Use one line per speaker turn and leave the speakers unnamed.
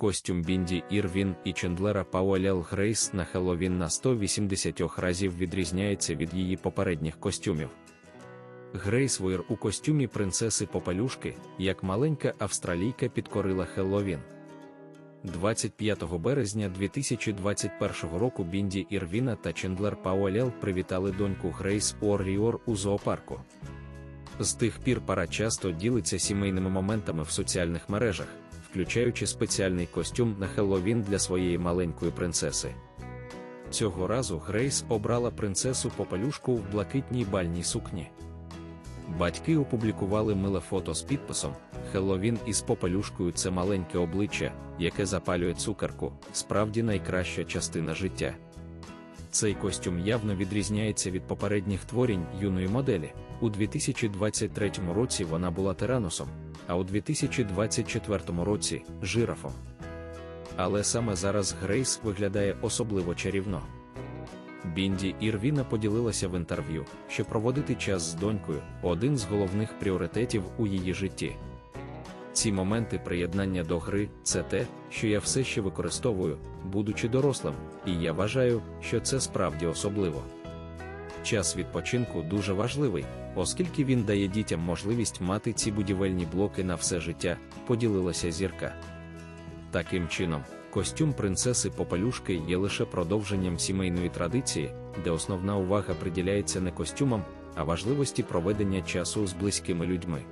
Костюм Бінді Ірвін і Чендлера Пауелел Грейс на Хеллоуін на 180 разів відрізняється від її попередніх костюмів. Грейс Вуір у костюмі принцеси Попелюшки, як маленька австралійка підкорила Хеллоуін. 25 березня 2021 року Бінді Ірвіна та Чендлер Пауелел привітали доньку Грейс Уорріор у зоопарку. З тих пір пара часто ділиться сімейними моментами в соціальних мережах, включаючи спеціальний костюм на Хеллоуін для своєї маленької принцеси. Цього разу Грейс обрала принцесу Попелюшку в блакитній бальній сукні. Батьки опублікували миле фото з підписом Хеллоуін із попелюшкою це маленьке обличчя, яке запалює цукерку, справді найкраща частина життя. Цей костюм явно відрізняється від попередніх творінь юної моделі. У 2023 році вона була тираносом, а у 2024 році жирафом. Але саме зараз Грейс виглядає особливо чарівно. Бінді Ірвіна поділилася в інтерв'ю, що проводити час з донькою один з головних пріоритетів у її житті. Ці моменти приєднання до гри це те, що я все ще використовую, будучи дорослим, і я вважаю, що це справді особливо. Час відпочинку дуже важливий, оскільки він дає дітям можливість мати ці будівельні блоки на все життя, поділилася зірка. Таким чином, костюм принцеси Попелюшки є лише продовженням сімейної традиції, де основна увага приділяється не костюмам, а важливості проведення часу з близькими людьми.